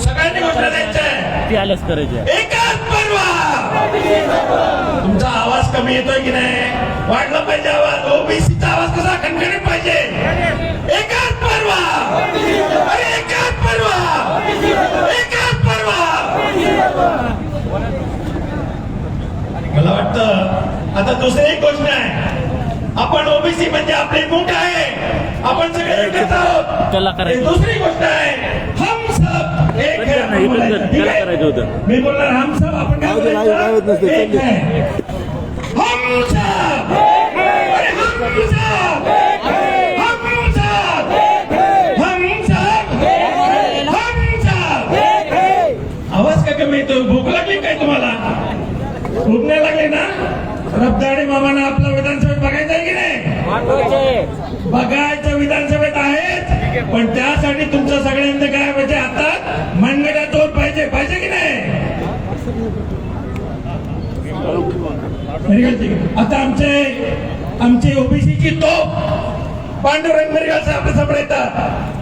सगळ्यांनी घोषणा द्यायचं आहे ती आल्याच करायची एकच परवा. तुमचा आवाज कमी येतोय की नाही? वाढला पाहिजे आवाज. ओबीसीचा आवाज कसा खणखणीत पाहिजे? एकच परवा. अरे एकच परवा. एकच परवा. मला वाटतं आता दुसरी एक गोष्ट आहे. आपण ओबीसी म्हणजे आपले मुठ आहे. आपण सगळे आहोत. दुसरी गोष्ट आहे. इकडनं? करायचं होतं. मी बोलणार हम सब आपण काय नाही लागली ना? रब्दाडी मामाना आपला विधानसभेत बघायचं आहे की नाही? बघायचं विधानसभेत आहेच पण त्यासाठी तुमचं सगळ्यांचं काय पाहिजे आता मनगड्या तोड पाहिजे पाहिजे की नाही. आता आमचे आमची ओबीसीची तोप पांडुरंग मरियाल साहेब आपल्यासमोर येतात.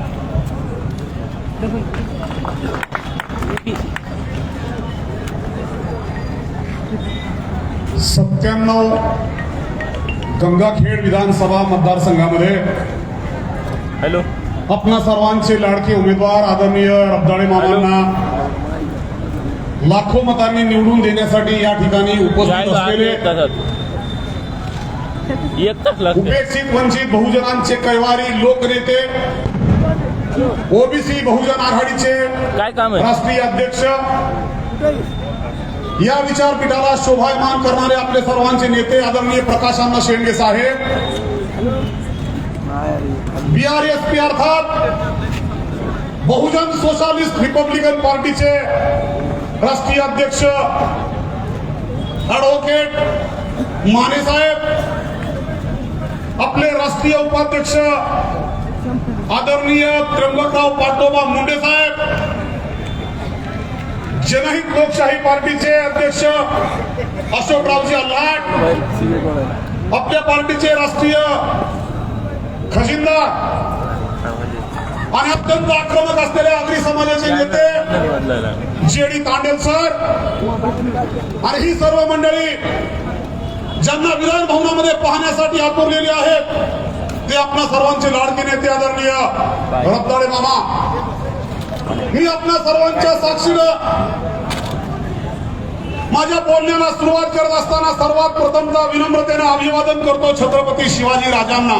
सत्त्याण्णव गंगाखेड विधानसभा मतदारसंघामध्ये हॅलो. आपणा सर्वांचे लाडके उमेदवार आदरणीय रब्दाळे मामांना लाखो मतांनी निवडून देण्यासाठी या ठिकाणी उपस्थित असलेले उपेक्षित वंचित बहुजनांचे कैवारी लोकनेते ओबीसी बहुजन आघाडीचे काय काम राष्ट्रीय अध्यक्ष या विचारपीठाला शोभायमान करणारे आपले सर्वांचे नेते आदरणीय प्रकाशांना शेंडे साहेब. बीआरएसपी अर्थात बहुजन सोशालिस्ट रिपब्लिकन पार्टीचे राष्ट्रीय अध्यक्ष ॲडव्होकेट माने साहेब आपले राष्ट्रीय उपाध्यक्ष आदरणीय त्र्यंबकराव पाटोबा मुंडे साहेब जनहित लोकशाही पार्टीचे अध्यक्ष अशोकरावजी अल्हाट आपल्या पार्टीचे राष्ट्रीय खजिनदार आणि अत्यंत आक्रमक असलेले आगरी समाजाचे नेते बदलायला जेडी तांडेल सर आणि ही सर्व मंडळी ज्यांना विधान भवनामध्ये पाहण्यासाठी आतुरलेली आहेत ते आपल्या सर्वांचे लाडके नेते आदरणीय रत्नाळे मामा. मी आपल्या सर्वांच्या साक्षीनं माझ्या बोलण्याला सुरुवात करत असताना सर्वात प्रथमचा विनम्रतेने अभिवादन करतो छत्रपती शिवाजी राजांना.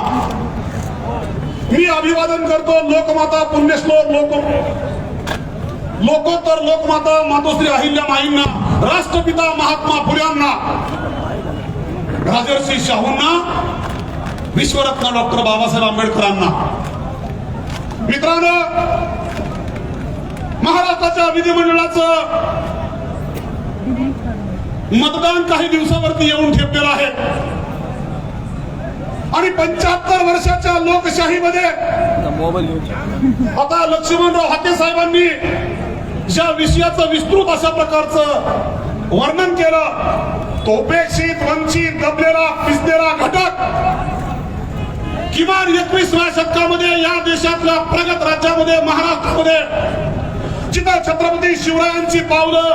मी अभिवादन करतो लोकमाता पुण्यश्लोक लोक लोकोत्तर लोकमाता मातोश्री अहिल्या माईंना राष्ट्रपिता महात्मा फुल्यांना राजर्षी शाहूंना विश्वरत्न डॉक्टर बाबासाहेब आंबेडकरांना. मित्रांनो महाराष्ट्राच्या विधिमंडळाचं मतदान काही दिवसावरती येऊन ठेपलेलं आहे. आणि पंच्याहत्तर वर्षाच्या लोकशाहीमध्ये आता लक्ष्मणराव हाते साहेबांनी ज्या विषयाचं विस्तृत अशा प्रकारचं वर्णन केलं तो उपेक्षित वंचित दबलेला पिसलेला घटक किमान एकवीसव्या शतकामध्ये या देशातल्या प्रगत राज्यामध्ये महाराष्ट्रामध्ये जिथं छत्रपती शिवरायांची पावलं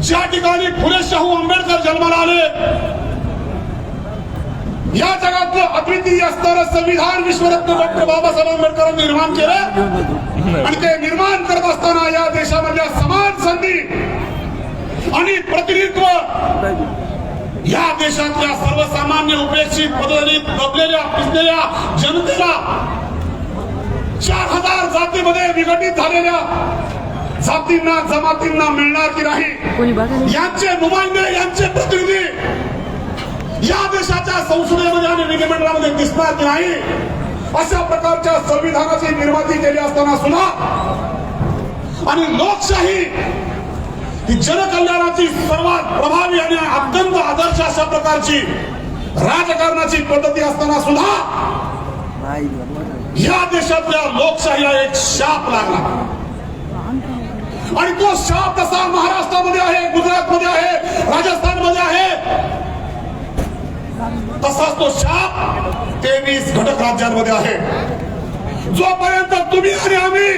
ज्या ठिकाणी फुले शाहू आंबेडकर जन्माला आले या जगातलं अद्वितीय असणारं संविधान विश्वरत्न डॉक्टर बाबासाहेब आंबेडकरांनी निर्माण केलं आणि ते निर्माण करत असताना या देशामधल्या समान संधी आणि प्रतिनिधित्व या देशातल्या सर्वसामान्य उपेक्षित बदलली दबलेल्या पिसलेल्या जनतेला विघटित झालेल्या जातींना जमातींना मिळणार की नाही यांचे नुमाइंदे यांचे प्रतिनिधी या देशाच्या संसदेमध्ये आणि विधिमंडळामध्ये दिसणार की नाही अशा प्रकारच्या संविधानाची निर्मिती केली असताना सुद्धा आणि लोकशाही ही जनकल्याणाची सर्वात प्रभावी आणि अत्यंत आदर्श अशा प्रकारची राजकारणाची पद्धती असताना सुद्धा या देशातल्या लोकशाहीला एक शाप लागला. आणि तो शाप तसा महाराष्ट्रामध्ये आहे गुजरातमध्ये आहे राजस्थानमध्ये आहे. तसाच तो शाप तेवीस घटक राज्यांमध्ये आहे. जोपर्यंत तुम्ही आणि आम्ही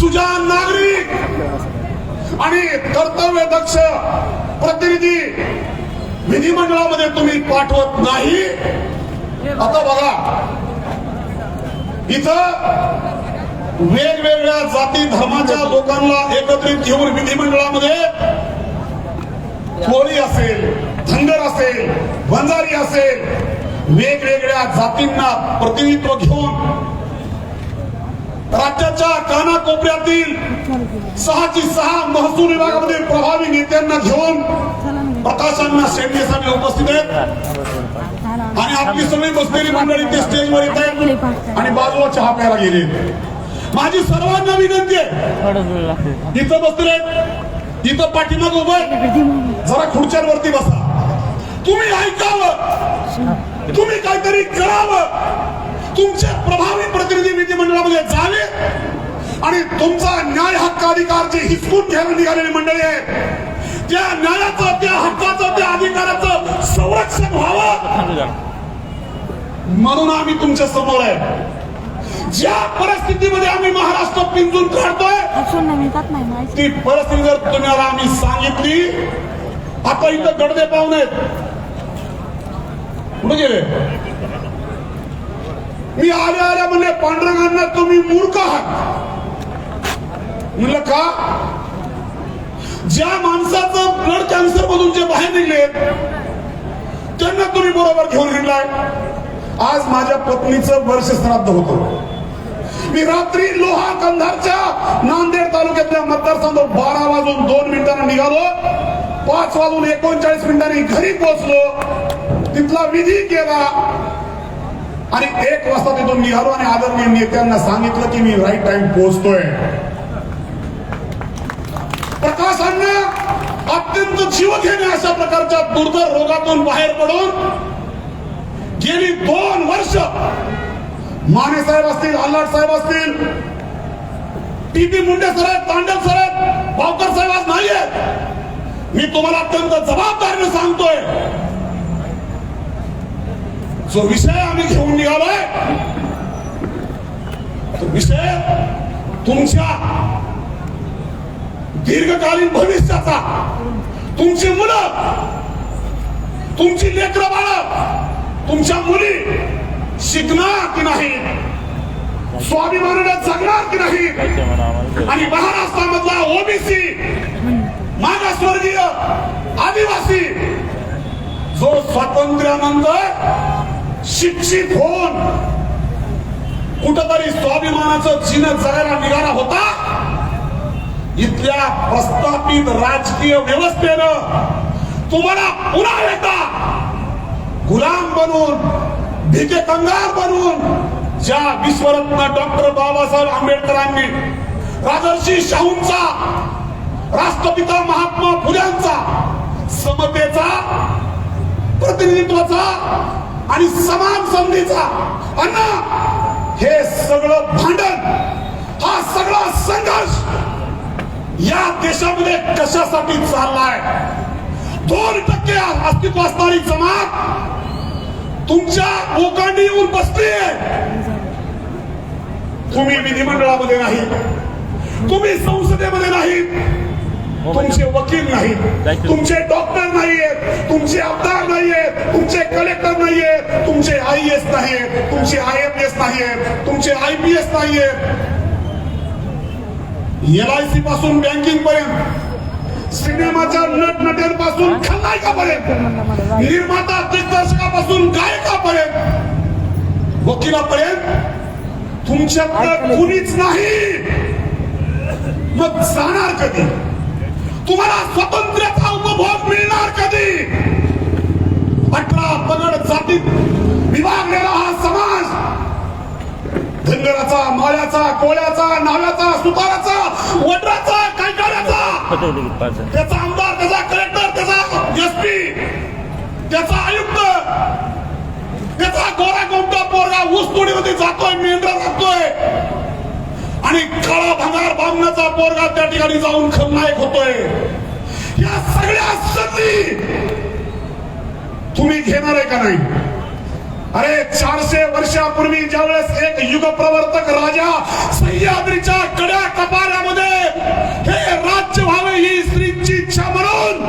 सुजान नागरिक आणि कर्तव्य दक्ष प्रतिनिधी विधिमंडळामध्ये तुम्ही पाठवत नाही आता बघा. इथं वेगवेगळ्या जाती धर्माच्या लोकांना एकत्रित घेऊन विधिमंडळामध्ये कोळी असेल धनगर असेल बंजारी असेल वेगवेगळ्या जातींना प्रतिनिधित्व घेऊन राज्याच्या कानाकोपऱ्यातील सहाची सहा महसूल विभागामध्ये प्रभावी नेत्यांना घेऊन प्रकाशांना शेंडेसाठी उपस्थित आहेत. आणि आपली सगळी बसलेली मंडळी ते स्टेजवर येत आहेत. आणि बाजूला चहा प्यायला गेले. माझी सर्वांना विनंती आहे. इथं बसले इथं पाठीमाग उभं. जरा खुर्च्यांवरती बसा. तुम्ही ऐकावं. तुम्ही काहीतरी करावं. तुमचे प्रभावी प्रतिनिधी विधिमंडळामध्ये जावे. आणि तुमचा न्याय हक्क अधिकार जे हिसकून घ्यायला निघालेली मंडळी आहे त्या न्यायाचं त्या हक्काचं त्या अधिकाराचं संरक्षण व्हावं. म्हणून आम्ही तुमच्यासमोर आहे. ज्या परिस्थितीमध्ये आम्ही महाराष्ट्र पिंजून काढतोय. ती परिस्थिती जर तुम्हाला आम्ही सांगितली आता इथं गडदे पाहुणे आहेत कुठे गेले? मी आल्या आल्या म्हणले पांडुरंगांना तुम्ही मूर्ख आहात. म्हणलं का? ज्या माणसाचं ब्लड कॅन्सर मधून जे बाहेर निघले त्यांना तुम्ही बरोबर घेऊन हिंडलाय. आज माझ्या पत्नीचं वर्ष श्राद्ध होतं. मी रात्री लोहा कंधारच्या नांदेड तालुक्यातल्या मतदारसंघ बारा वाजून दोन मिनिटांना निघालो. पाच वाजून एकोणचाळीस मिनिटांनी घरी पोहोचलो. तिथला विधी केला. आणि एक वाजता तिथून निघालो आणि आदरणीय नेत्यांना सांगितलं की मी राईट टाइम पोहोचतोय प्रकाशांना अत्यंत अशा प्रकारच्या दुर्धर रोगातून बाहेर पडून गेली दोन वर्ष माने साहेब असतील आल्हाड साहेब असतील टीपी मुंडे सर आहेत तांडव सर आहेत भावकर साहेब आज नाही आहेत मी तुम्हाला अत्यंत जबाबदारीने सांगतोय जो विषय आम्ही घेऊन निघालोय तो विषय तुमच्या दीर्घकालीन भविष्याचा. तुमची मुलं तुमची लेकर बाळ तुमच्या मुली शिकणार की नाही? स्वाभिमानाने जगणार की नाही? आणि महाराष्ट्रामधला ओबीसी मागासवर्गीय आदिवासी जो स्वातंत्र्यानंतर शिक्षित होऊन कुठतरी स्वाभिमानाचं चिन्ह जगायला निघाला होता इथल्या प्रस्थापित राजकीय व्यवस्थेनं तुम्हाला पुन्हा एकदा गुलाम बनून भिके कंगार बनून ज्या विश्वरत्न डॉक्टर बाबासाहेब आंबेडकरांनी राजर्षी शाहूंचा राष्ट्रपिता महात्मा फुल्यांचा समतेचा प्रतिनिधित्वाचा आणि समान संधीचा अण्णा हे सगळं भांडण हा सगळा संघर्ष या देशामध्ये कशासाठी चाललाय? दोन टक्के अस्तित्व असणारी जमात तुमच्या ओकांडी येऊन बसली तुम्ही विधिमंडळामध्ये नाही. तुम्ही संसदेमध्ये नाही. तुमचे वकील नाहीत तुमचे डॉक्टर नाहीयेत तुमचे आमदार नाहीयेत तुमचे कलेक्टर नाहीयेत तुमचे आय एस नाहीयेत तुमचे आय एम एस नाहीयेत तुमचे आय पी एस नाहीयेत एल आय सी पासून बँकिंग पर्यंत सिनेमाच्या नट नट्यांपासून खलनायकापर्यंत निर्माता दिग्दर्शकापासून गायकापर्यंत वकिलापर्यंत तुमच्याकडे कुणीच नाही. मग जाणार कधी? तुम्हाला स्वातंत्र्याचा उपभोग मिळणार कधी? अठरा पगड जातीत विभागलेला हा समाज धनगराचा माळ्याचा कोळ्याचा नाव्याचा सुताराचा वडराचा कैकाऱ्याचा त्याचा आमदार त्याचा कलेक्टर त्याचा एसपी त्याचा आयुक्त त्याचा गोरा कोमटा पोरगा ऊसतोडीमध्ये जातोय मेंढरा जातोय आणि काळा भंगार बामणाचा पोरगा त्या ठिकाणी जाऊन खलनायक होतोय. या सगळ्या संधी तुम्ही घेणार आहे का नाही? अरे चारशे वर्षापूर्वी ज्यावेळेस एक युग प्रवर्तक राजा सह्याद्रीच्या कड्या कपाऱ्यामध्ये हे राज्य व्हावे ही स्त्रीची इच्छा म्हणून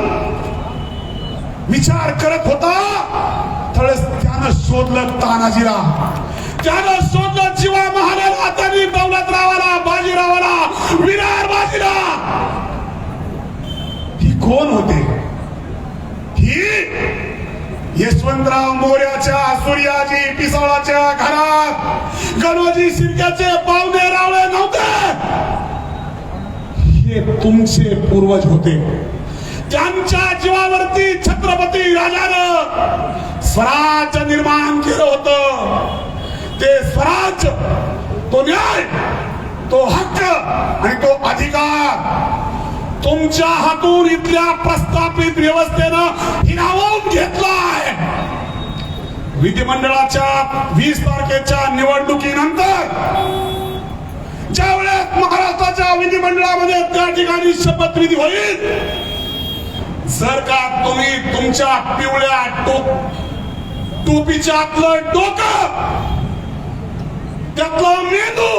विचार करत होता थळस त्यानं शोधलं तानाजीरा त्यानं शोधलं जीवा महाराज आतानी दौलतरावाला बाजीरावाला विरार बाजीरा ही कोण होते? ही यशवंतराव मोर्याच्या सूर्याजी पिसाळाच्या घरात. गणोजी शिर्क्याचे पाहुणे रावळे नव्हते. हे तुमचे पूर्वज होते. त्यांच्या जीवावरती छत्रपती राजानं स्वराज्य निर्माण केलं होतं. ते स्वराज्य तो न्याय तो हक्क आणि तो अधिकार तुमच्या हातून इथल्या प्रस्थापित व्यवस्थेनं हिरावून घेतलाय. विधिमंडळाच्या वीस तारखेच्या निवडणुकीनंतर ज्या वेळेस महाराष्ट्राच्या विधिमंडळामध्ये त्या ठिकाणी शपथविधी होईल जर का तुम्ही तुमच्या पिवळ्या टोप टोपीच्या आतलं डोकं त्यातलं मेंदू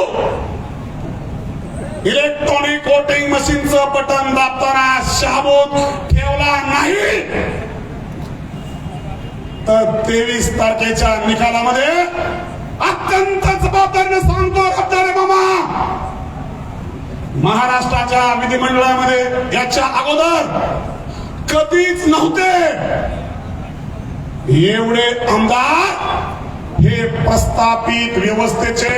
इलेक्ट्रॉनिक वोटिंग मशीनचं बटन दाबताना शाबूत ठेवला नाही. तर तेवीस तारखेच्या निकालामध्ये अत्यंत जबाबदारीने सांगतो रब्दारे मामा. महाराष्ट्राच्या विधिमंडळामध्ये याच्या अगोदर कधीच नव्हते. एवढे आमदार हे प्रस्थापित व्यवस्थेचे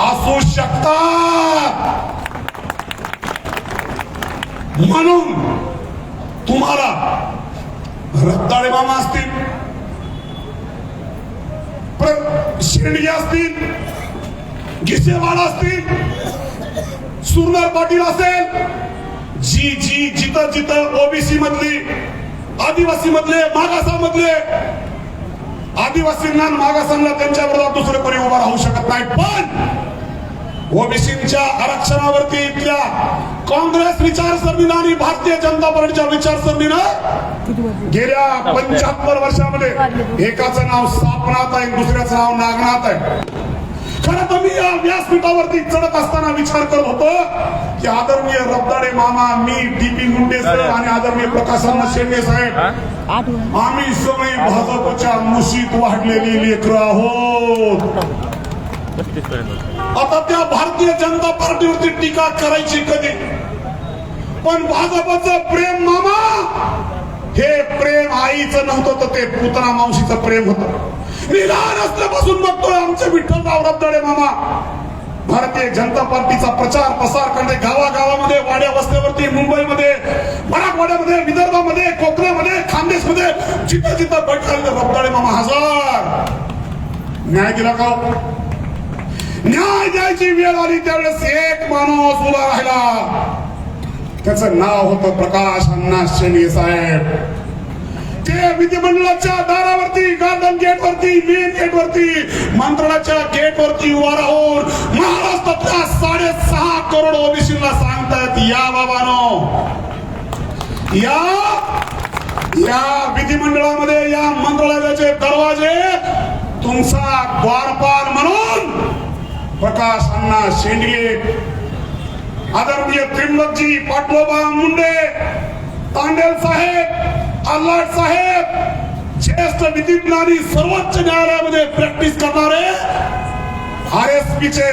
असू शकतात. म्हणून तुम्हाला रत्ताळे मामा असतील शेंडगे असतील गिसेवाड असतील सुरनार पाटील असेल जी जी जिथं जिथं ओबीसी मधली आदिवासी मधले मागासामधले आदिवासींना मागासांना त्यांच्या विरोधात दुसरे कोणी उभा राहू शकत नाही. पण ओबीसीच्या आरक्षणावरती इथल्या काँग्रेस विचारसरणीनं आणि भारतीय जनता पार्टीच्या विचारसरणीनं गेल्या पंच्याहत्तर वर्षामध्ये एकाचं नाव सापनाथ आहे दुसऱ्याचं नाव नागनाथ आहे. खरं तर मी या व्यासपीठावरती चढत असताना विचार करत होतो की आदरणीय रब्दाडे मामा मी डीपी मुंडे सर आणि आदरणीय प्रकाशअण्णा शेंडे साहेब आम्ही सगळी भाजपच्या मुशीत वाढलेली लेकरं आहोत. आता त्या भारतीय जनता पार्टीवरती टीका करायची कधी? पण भाजपचं प्रेम मामा! हे प्रेम आईचं नव्हतं तर ते पुतळा मावशीचं प्रेम होत. मी लहान असल्यापासून बघतोय आमचे विठ्ठलराव रबदडे मामा! भारतीय जनता पार्टीचा प्रचार प्रसार करणे गावागावामध्ये वाड्या वस्त्यावरती मुंबईमध्ये मराठवाड्यामध्ये विदर्भामध्ये कोकणामध्ये खानदेशमध्ये जिथं जिथं बैठक रबदाडे मामा हजार! न्याय दिला का हो? न्याय द्यायची वेळ आली त्यावेळेस एक माणूस उभा राहिला. त्याचं नाव होतं प्रकाश अण्णा शेंडगे साहेब. ते विधिमंडळाच्या दारावरती गार्डन गेट वरती मेन गेट वरती मंत्रालयाच्या गेट वरती उभा राहून महाराष्ट्रातल्या साडेसहा करोड ओबीसीला सांगतात या बाबानो. या या विधिमंडळामध्ये या मंत्रालयाचे दरवाजे तुमचा द्वारपाल म्हणून प्रकाश अण्णा शेंडगे आदरणीय त्रिंबकजी पाटलोबा मुंडे तांडेल साहेब आल्हाट साहेब ज्येष्ठ विधिज्ञ सर्वोच्च न्यायालयामध्ये प्रॅक्टिस करणारे आर एस पीचे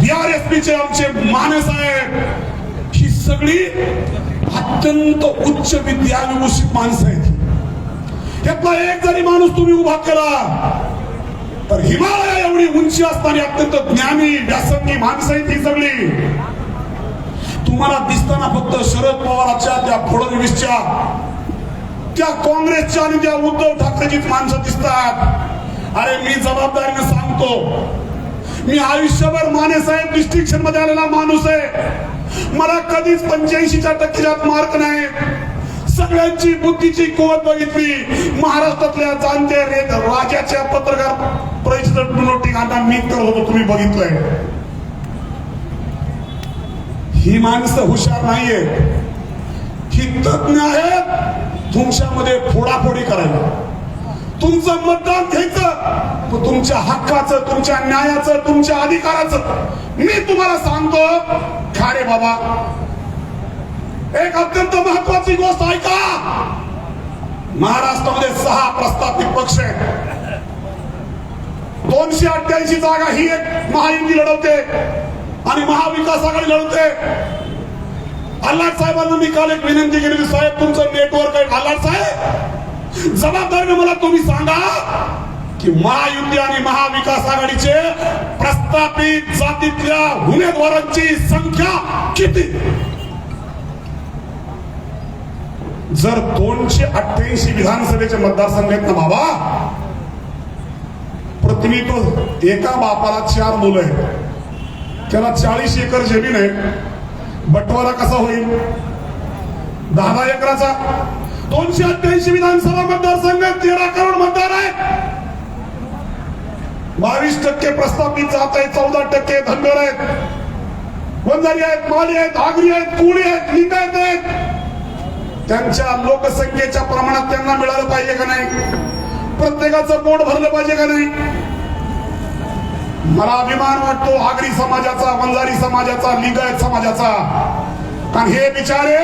चे आर एस पीचे आमचे माने साहेब ही सगळी अत्यंत उच्च विद्याविभूषित माणसं आहेत. यातला एक जरी माणूस तुम्ही उभा केला तर हिमालया एवढी उंची असताना अत्यंत ज्ञानी व्यासंगी माणसं आहेत ही सगळी. तुम्हाला दिसताना फक्त शरद पवाराच्या त्या फडणवीसच्या त्या काँग्रेसच्या आणि त्या उद्धव ठाकरेचीच माणसं दिसतात. अरे मी जबाबदारीने सांगतो मी आयुष्यभर माने साहेब डिस्ट्रिक्शनमध्ये आलेला माणूस आहे. मला कधीच पंच्याऐंशीच्या टक्क्यात मार्क नाही. सगळ्यांची बुद्धीची कुवत बघितली. महाराष्ट्रातल्या जाणते रे राजाच्या पत्रकार परिषद नोटिंग आता मी तर होतो तुम्ही बघितलंय. ही माणसं हुशार नाहीये. ही तज्ञ आहेत तुमच्यामध्ये फोडाफोडी करायला. तुमचं मतदान घ्यायचं पण तुमच्या हक्काचं तुमच्या न्यायाचं तुमच्या अधिकाराचं. मी तुम्हाला सांगतो खारे बाबा एक अत्यंत महत्वाची गोष्ट ऐका. महाराष्ट्रामध्ये सहा प्रस्थापित पक्ष आहेत. दोनशे अठ्ठ्याऐंशी जागा ही एक महायुती लढवते. आणि महाविकास आघाडी लढवते आल्हाड साहेबांना मी काल एक विनंती केली साहेब तुमचं नेटवर्क आहे. आल्हाड साहेब जबाबदारीने मला तुम्ही सांगा की महायुती आणि महाविकास आघाडीचे प्रस्थापित जातीतल्या उमेदवारांची संख्या किती? जर दोनशे अठ्ठ्याऐंशी विधानसभेचे मतदारसंघ आहेत ना बाबा पृथ्वी तो एका बापाला चार मुलं आहेत. त्याला चाळीस एकर जमीन आहे. बटवारा कसा होईल? दहा एकराचा. दोनशे अठ्ठ्याऐंशी विधानसभा मतदारसंघ तेरा करोड मतदार आहे. बावीस टक्के प्रस्थापित जात आहेत चौदा टक्के धनगर आहेत. बंजारी आहेत माली आहेत आगरी आहेत कुळी आहेत लिंगायत आहेत. त्यांच्या लोकसंख्येच्या प्रमाणात त्यांना मिळालं पाहिजे का नाही? प्रत्येकाचं पोट भरलं पाहिजे का नाही? मला अभिमान वाटतो आगरी समाजाचा वंजारी समाजाचा लिंगायत समाजाचा. कारण हे बिचारे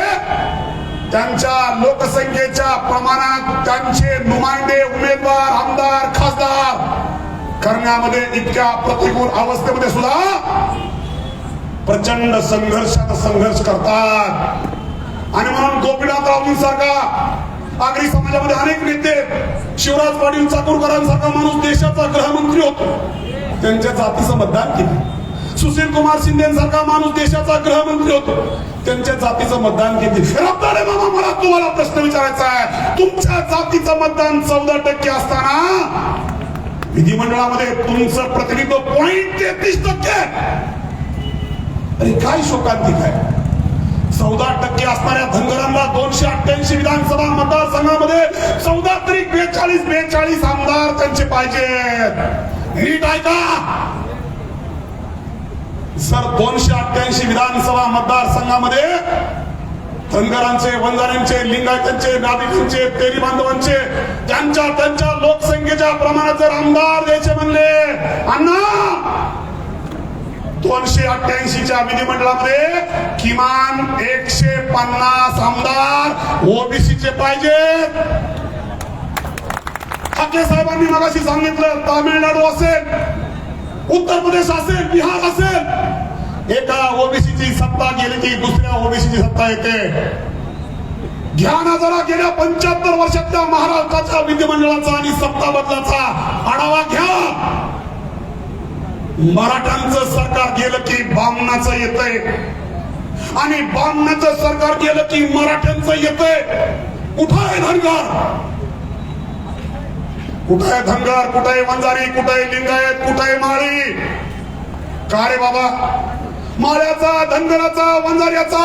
त्यांच्या लोकसंख्येच्या प्रमाणात त्यांचे नुमाइंदे उमेदवार आमदार खासदार करण्यामध्ये इतक्या प्रतिकूल अवस्थेमध्ये सुद्धा प्रचंड संघर्षात संघर्ष करतात. आणि म्हणून गोपीनाथ सारखा आगरी समाजामध्ये अनेक नेते शिवराज पाटील चाकूरकरांसारखा माणूस देशाचा गृहमंत्री होतो. त्यांच्या जातीचं मतदान केलं. सुशील कुमार शिंदेसारखा माणूस देशाचा गृहमंत्री होतो. त्यांच्या जातीचं मतदान किती रब्दारे मामा मला तुम्हाला प्रश्न विचारायचा आहे. तुमच्या जातीचं मतदान चौदा टक्के असताना विधिमंडळामध्ये तुमचं प्रतिनिधित्व पॉईंट तेहतीस टक्के अरे काय शोकांतिक आहे. चौदा टक्के असणाऱ्या धनगरांना दोनशे अठ्ठ्याऐंशी विधानसभा मतदारसंघामध्ये चौदा तरी बेचाळीस बेचाळीस आमदार त्यांचे पाहिजे नीट ऐका सर दोनशे अठ्ठ्याऐंशी विधानसभा मतदारसंघामध्ये धनगरांचे वंजाऱ्यांचे लिंगायतांचे नाभिकांचे तेरी बांधवांचे त्यांच्या त्यांच्या लोकसंख्येच्या प्रमाणात जर आमदार द्यायचे म्हणले अण्णा दोनशे अठ्ठ्याऐंशीच्या विधिमंडळामध्ये किमान एकशे पन्नास आमदार ओबीसीचे पाहिजेत. ठाकरे साहेबांनी मगाशी सांगितलं तामिळनाडू असेल उत्तर प्रदेश असेल बिहार असेल. एका ओबीसीची सत्ता गेली की दुसऱ्या ओबीसीची सत्ता येते. घ्या ना जरा गेल्या पंच्याहत्तर वर्षातल्या महाराष्ट्राच्या विधिमंडळाचा आणि सत्ता बदलाचा आढावा घ्या. मराठ्यांचं सरकार गेलं की बामणाचं येतंय. आणि बामणाचं सरकार गेलं की मराठ्यांचं येतंय. कुठं आहे धनगर? कुठं आहे धनगर कुठं आहे वंजारी कुठं आहे लिंगायत कुठं आहे माळी का रे बाबा? माळ्याचा धनगराचा वंजाऱ्याचा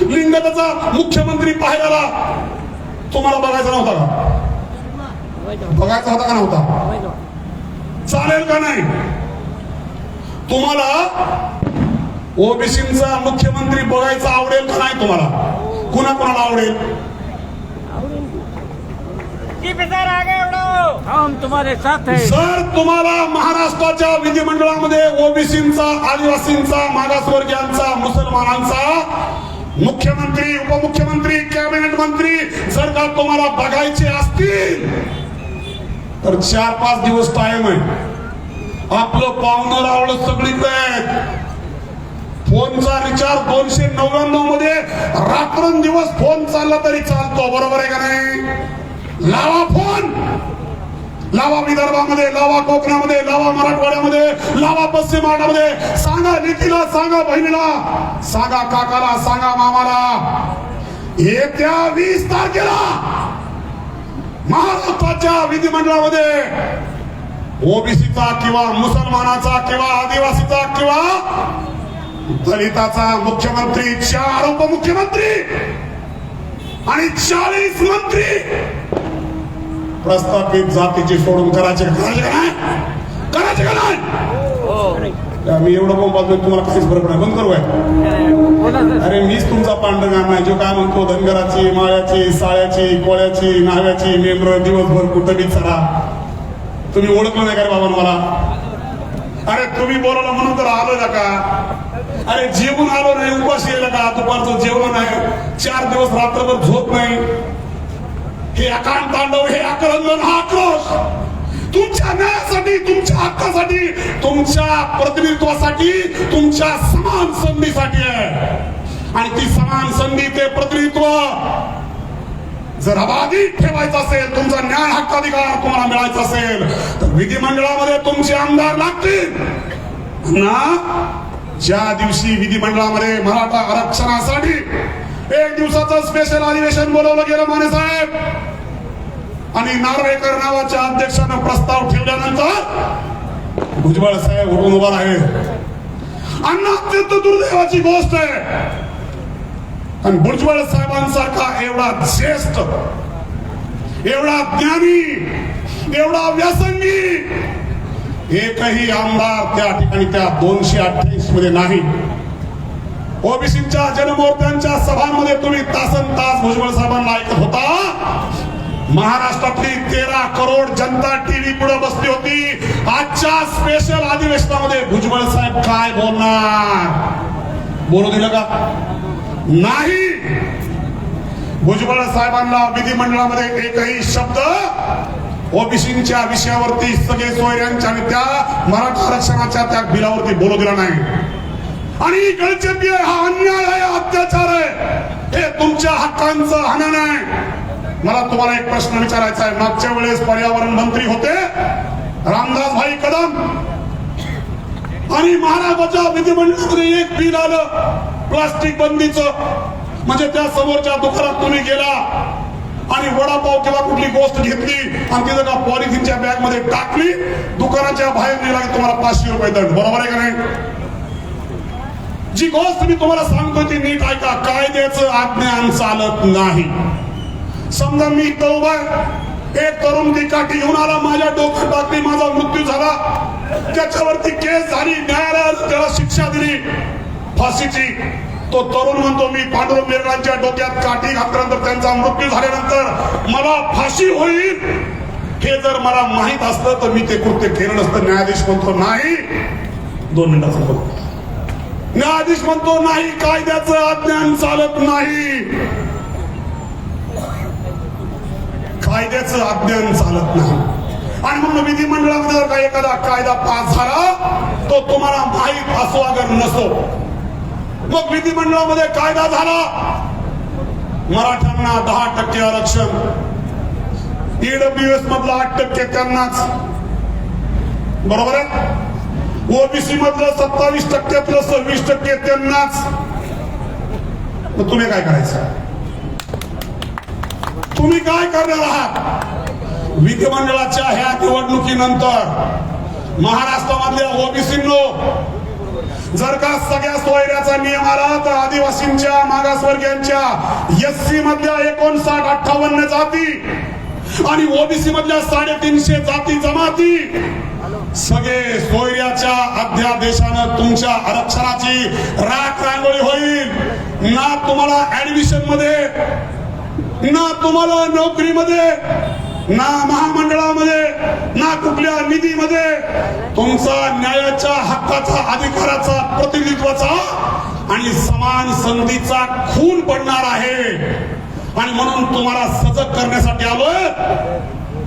लिंगाचा मुख्यमंत्री पाहायला तुम्हाला बघायचा नव्हता का? बघायचा होता का नव्हता? चालेल का नाही? तुम्हाला ओबीसीचा मुख्यमंत्री बघायचा आवडेल का नाही तुम्हाला? कुणा कुणाला आवडेल हम तुम्हारे साथ है। सर तुम्हाला महाराष्ट्राच्या विधिमंडळामध्ये ओबीसींचा आदिवासींचा मागासवर्गीयांचा मुसलमानांचा मुख्यमंत्री उपमुख्यमंत्री कॅबिनेट मंत्री जर का तुम्हाला बघायचे असतील तर चार पाच दिवस टाइम आहे. आपलं पाहुणं रावलं सगळीकडे आहेत. फोनचा रिचार्ज दोनशे नव्याण्णवमध्ये रात्रंदिवस फोन चालला तरी चालतो बरोबर आहे का नाही? लावा फोन! लावा विदर्भामध्ये लावा कोकणामध्ये लावा मराठवाड्यामध्ये लावा पश्चिम महाराष्ट्रामध्ये. सांगा लेकीला सांगा बहिणीला सांगा काकाला सांगा मामाला. येत्या वीस तारखेला महाराष्ट्राच्या विधिमंडळामध्ये ओबीसीचा किंवा मुसलमानाचा किंवा आदिवासीचा किंवा दलिताचा मुख्यमंत्री चार उपमुख्यमंत्री आणि चाळीस मंत्री प्रस्थापित जातीची सोडून करायचे करायचे का नाही? करायचे का नाही या, मी एवढं बोंब बाजू तुम्हाला काहीच फरक नाही. बंद करू काय अरे मीच तुमचा पांडुरंग आहे जो काय म्हणतो धनगराची माळ्याची साळ्याची कोळ्याची नाव्याची मेंबर दिवसभर कुठं बी चला तुम्ही ओळखलं नाही का रे बाबा मला? अरे तुम्ही बोलवलं म्हणून तर आलो ना का? अरे जेवून आलो नाही उपाशी येईल का? दुपारचं जेवण नाही चार दिवस रात्रभर झोप नाही. हे अकांड तांडव हे आक्रंदन हा आक्रोश तुमच्या न्यायासाठी तुमच्या हक्कासाठी तुमच्या प्रतिनिधित्वासाठी तुमच्या समान संधीसाठी आहे. आणि ती समान संधी ते प्रतिनिधित्व जर अबाधित ठेवायचं असेल तुमचा न्याय हक्काधिकार तुम्हाला मिळायचा असेल तर विधिमंडळामध्ये तुमचे आमदार लागतील. ना ज्या दिवशी विधिमंडळामध्ये मराठा आरक्षणासाठी एक दिवसाचं स्पेशल अधिवेशन बोलवलं गेलं माने साहेब. आणि नार्वेकर नावाच्या अध्यक्षानं प्रस्ताव ठेवल्यानंतर भुजबळ साहेब उठून उभा आहे अण्णा अत्यंत दुर्दैवाची गोष्ट आहे. आणि भुजबळ साहेबांसारखा एवढा ज्येष्ठ एवढा ज्ञानी एवढा व्यासंगी एकही आमदार त्या ठिकाणी त्या दोनशे अठ्ठावीसमध्ये नाही. ओबीसीच्या जनमोर्चांच्या सभांमध्ये तुम्ही तासन तास भुजबळ साहेबांना ऐकत होता. महाराष्ट्रातली तेरा करोड जनता टीव्ही पुढे बसली होती. आजच्या स्पेशल अधिवेशनामध्ये भुजबळ साहेब काय बोलणार? बोलू दिलं का? नाही. भुजबळ साहेबांना विधिमंडळामध्ये एकही शब्द ओबीसीच्या विषयावरती सगळे सोयऱ्यांच्या आणि त्या मराठा आरक्षणाच्या त्या बिलावरती बोलू दिला नाही. आणि इकडचे आहे हा अन्याय आहे अत्याचार आहे. हे तुमच्या हक्कांचं हनन आहे. मला तुम्हाला एक प्रश्न विचारायचा आहे. मागच्या वेळेस पर्यावरण मंत्री होते रामदास भाई कदम. आणि महाराष्ट्राच्या विधिमंडळामध्ये एक बिल आलं प्लास्टिक बंदीच. म्हणजे त्या समोरच्या दुकानात तुम्ही गेला आणि वडापाव किंवा कुठली गोष्ट घेतली आणि ती का पॉलिथिनच्या बॅगमध्ये टाकली. दुकानाच्या बाहेर नेला की तुम्हाला पाचशे रुपये दंड. बरोबर आहे का नाही? जी गोष्ट मी तुम्हाला सांगतो ती नीट ऐका. कायद्याचं आज्ञान चालत नाही. समजा मी इथं उभा एक तरुण ती काठी घेऊन आला. माझ्या डोक्यात टाकली माझा मृत्यू झाला. त्याच्यावरती केस झाली. न्यायालयात त्याला शिक्षा दिली. फाशीची. तो तरुण म्हणतो मी पांडुरंग मिरगांच्या डोक्यात काठी घातल्यानंतर त्यांचा मृत्यू झाल्यानंतर मला फाशी होईल. हे जर मला माहीत असतं तर मी ते कृत्य केलं नसतं. न्यायाधीश म्हणतो नाही. दोन मिनिटाचं न्यायाधीश म्हणतो नाही कायद्याचं अज्ञान चालत नाही. कायद्याचं अज्ञान चालत नाही. आणि म्हणून विधिमंडळामध्ये जर का एखादा कायदा पास झाला तो तुम्हाला माहीत असो अगर नसो मग विधिमंडळामध्ये कायदा झाला. मराठ्यांना दहा टक्के आरक्षण. ईडब्ल्यू एस मधला आठ टक्के त्यांनाच. बरोबर आहे? ओबीसी मधलं सत्तावीस टक्क्यातलं सव्वीस टक्के त्यांनाच. मग तुम्ही काय करायचं? तुम्ही काय करणार आहात? विधिमंडळाच्या ह्या निवडणुकीनंतर महाराष्ट्रामधल्या ओबीसीनो जर का सगळ्या सोयऱ्याचा नियम आला तर आदिवासींच्या मागासवर्गीयांच्या एस सी मधल्या एकोणसाठ अठ्ठावन्न जाती आणि ओबीसी मधल्या साडेतीनशे जाती जमाती. सगळे सोयऱ्याच्या अध्यादेशानं तुमच्या आरक्षणाची राख रांगोळी होईल. ना तुम्हाला ऍडमिशनमध्ये ना तुम्हाला नोकरीमध्ये ना महामंडळामध्ये ना कुठल्या निधीमध्ये तुमचा न्यायाच्या हक्काचा अधिकाराचा प्रतिनिधित्वाचा आणि समान संधीचा खून पडणार आहे. आणि म्हणून तुम्हाला सजग करण्यासाठी आलोय.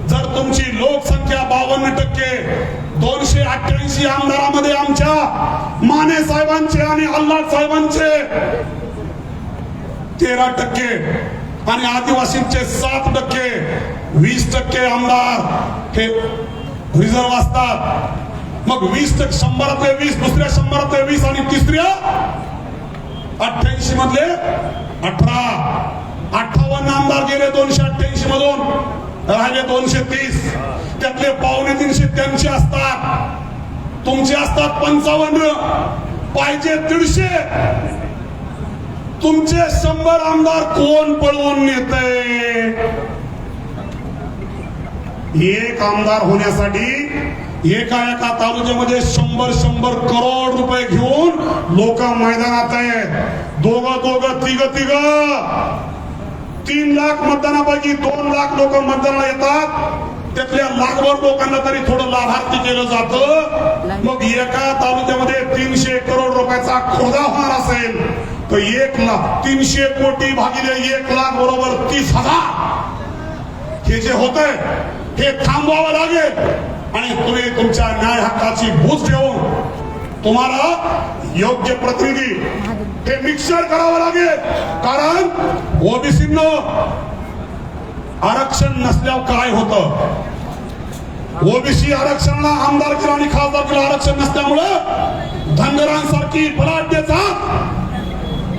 जर तुमची लोकसंख्या बावन्न टक्के दोनशे अठ्ठ्याऐंशी आमदारामध्ये आमच्या माने साहेबांचे आणि अल्लाट साहेबांचे तेरा टक्के आणि आदिवासींचे सात टक्के वीस टक्के आमदार हे रिझर्व असतात. मग वीस टक्के शंभरातले वीस दुसऱ्या शंभरातले वीस आणि तिसऱ्या अठ्ठ्याऐंशी मधले अठरा. अठ्ठावन्न आमदार गेले दोनशे अठ्ठ्याऐंशी मधून. राहिले दोनशे तीस. त्यातले पावणे तीनशे त्यांचे असतात. तुमचे असतात पंचावन्न. पाहिजे दीडशे. तुमचे शंभर आमदार कोण पळवून नेते एक आमदार होण्यासाठी एका एका तालुक्यामध्ये शंभर शंभर करोड रुपये घेऊन लोक मैदानात आहेत. दोघ दोघ तिघ तिघ. तीन लाख मतदानापैकी दोन लाख लोक मतदानाला येतात. त्यातल्या लाखभर लोकांना तरी थोडं लाभार्थी केलं जातं. मग एका तालुक्यामध्ये तीनशे करोड रुपयाचा खोदा होणार असेल तर एक लाख तीनशे कोटी भागिले एक लाख बरोबर तीस हजार. हे जे होत हे थांबवावं लागेल. आणि तुम्ही तुमच्या न्याय हक्काची भूज ठेवून तुम्हाला योग्य प्रतिनिधी हे मिक्सर करावं लागेल. कारण ओबीसीनं आरक्षण नसल्यावर काय होतं? ओबीसी आरक्षणाला आमदार आणि खासदार केलं आरक्षण नसल्यामुळं धनगरांसारखी बलाढ्यता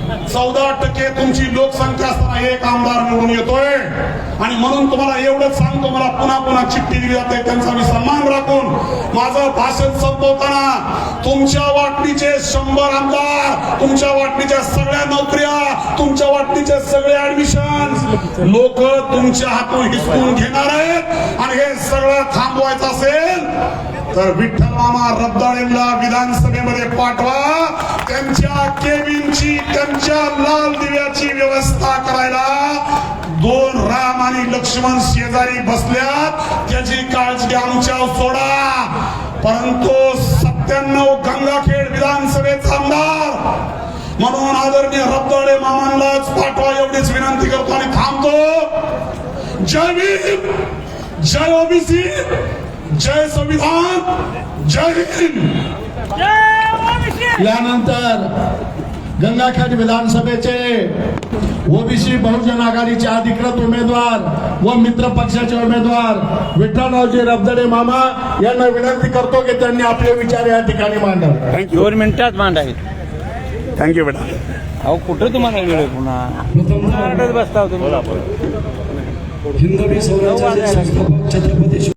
चौदा टक्के तुमची लोकसंख्या असताना एक आमदार निवडून येतोय. आणि म्हणून तुम्हाला एवढंच सांगतो मला पुन्हा पुन्हा चिठ्ठी दिली जाते त्यांचा मी सन्मान राखून. माझं भाषण संपवताना तुमच्या वाटणीचे शंभर आमदार तुमच्या वाटणीच्या सगळ्या नोकऱ्या तुमच्या वाटणीचे सगळे ऍडमिशन लोक तुमच्या हातून हिसकून घेणार आहेत. आणि हे सगळं थांबवायचं असेल तर विठ्ठल मामा रब्दाळेंना विधानसभेमध्ये पाठवा. त्यांच्या केबिनची त्यांच्या लाल दिव्याची व्यवस्था करायला दोन राम आणि लक्ष्मण शेजारी बसल्यात. त्याची काळजी आमच्या सोडा. परंतु सत्त्याण्णव गंगाखेड विधानसभेचा आमदार म्हणून आदरणीय रब्दाळे मामांनाच पाठवा एवढीच विनंती करतो आणि थांबतो. जय भीम! जय ओबीसी! जय संविधान जय हिंद. यानंतर गंगाखेड विधानसभेचे ओबीसी बहुजन आघाडीचे अधिकृत उमेदवार व मित्र पक्षाचे उमेदवार विठ्ठलरावजी रबदडे मामा यांना विनंती करतो की त्यांनी आपले विचार या ठिकाणी मांडावे. दोन मिनिटात मांडायचे थँक्यू बेटा अहो कुठं तुम्हाला वेळ पुन्हा? बसता हो तुम्ही. हिंदवी छत्रपती